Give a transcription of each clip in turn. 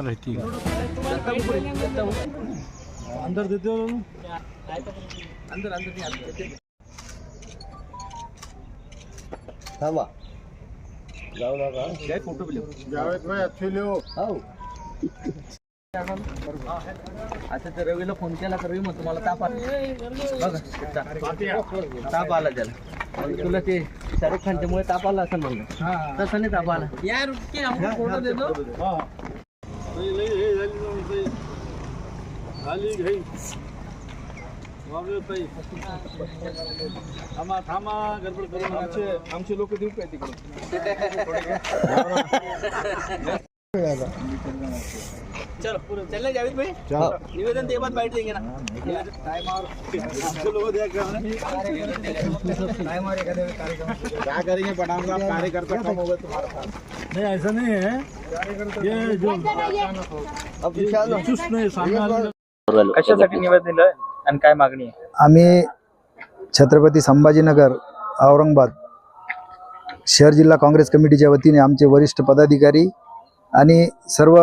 Number रहती है अंदर देते हो थांबा. जाऊ नका. जावेद भाई अच्छे लिहो हो. आता तर रवीला फोन केला तर रवी? मग तुम्हाला ताप आला. बघा ता- ताप आला त्याला. तुला ते शाहरुख खानच्यामुळे ताप आला असं म्हणलं. तसं नाही ताप आला. यार फोटो देतो. थांबा थांबा गडबड करू आमचे आमचे लोक देऊ काय चलो चल जावेद भाई। निवेदन ते बाद बैठ देंगे ना। आमचे लोक द्या का क्या करेंगे? कार्यकर्ता कम होगा तुम्हारे पास नहीं ऐसा नहीं है। ये जो अब विशाल चुस्त नहीं सामने वाले कशासाठी निवेदन दिलं आणि काय मागणी आहे? आम्ही छत्रपती संभाजीनगर औरंगाबाद शहर जिल्हा काँग्रेस कमिटीच्या वतीने आमचे वरिष्ठ पदाधिकारी आणि सर्व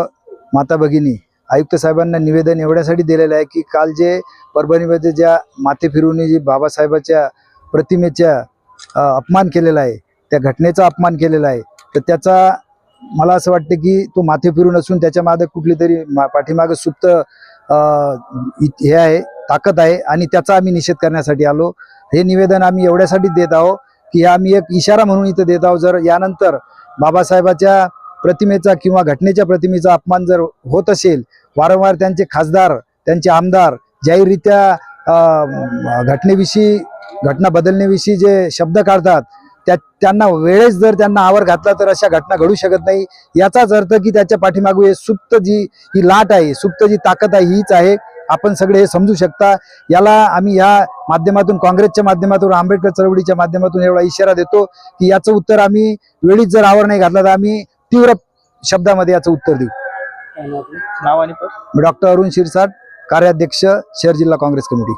माता भगिनी आयुक्त साहेबांना निवेदन एवढ्यासाठी दिलेलं आहे की काल जे परभणीमध्ये ज्या माथे फिरून जी बाबासाहेबाच्या प्रतिमेच्या अपमान केलेला आहे त्या घटनेचा अपमान केलेला आहे तर त्याचा मला असं वाटतं की तो माथे फिरून असून त्याच्यामागे कुठली तरी मा- पाठीमागं सुप्त हे आहे ताकद आहे आणि त्याचा आम्ही निषेध करण्यासाठी आलो. हे निवेदन आम्ही एवढ्यासाठी देत आहोत की आम्ही एक इशारा म्हणून इथं देत आहोत. जर यानंतर बाबासाहेबाच्या प्रतिमेचा किंवा घटनेच्या प्रतिमेचा अपमान जर होत असेल वारंवार त्यांचे खासदार त्यांचे आमदार जाहीररित्या घटनेविषयी घटना बदलण्याविषयी जे शब्द काढतात त्या त्यांना वेळेस जर त्यांना आवर घातला तर अशा घटना घडू शकत नाही. याचाच अर्थ की त्याच्या पाठीमागे सुप्त जी ही लाट आहे सुप्त जी ताकद आहे हीच आहे. आपण सगळे हे समजू शकता. याला आम्ही या माध्यमातून काँग्रेसच्या माध्यमातून आंबेडकर चळवळीच्या माध्यमातून एवढा इशारा देतो की याचं उत्तर आम्ही वेळीच जर आवर नाही घातला तर आम्ही तीव्र शब्दामध्ये याचं उत्तर देऊ. नाव आणि डॉक्टर अरुण शिरसाट कार्याध्यक्ष शहर जिल्हा काँग्रेस कमिटी.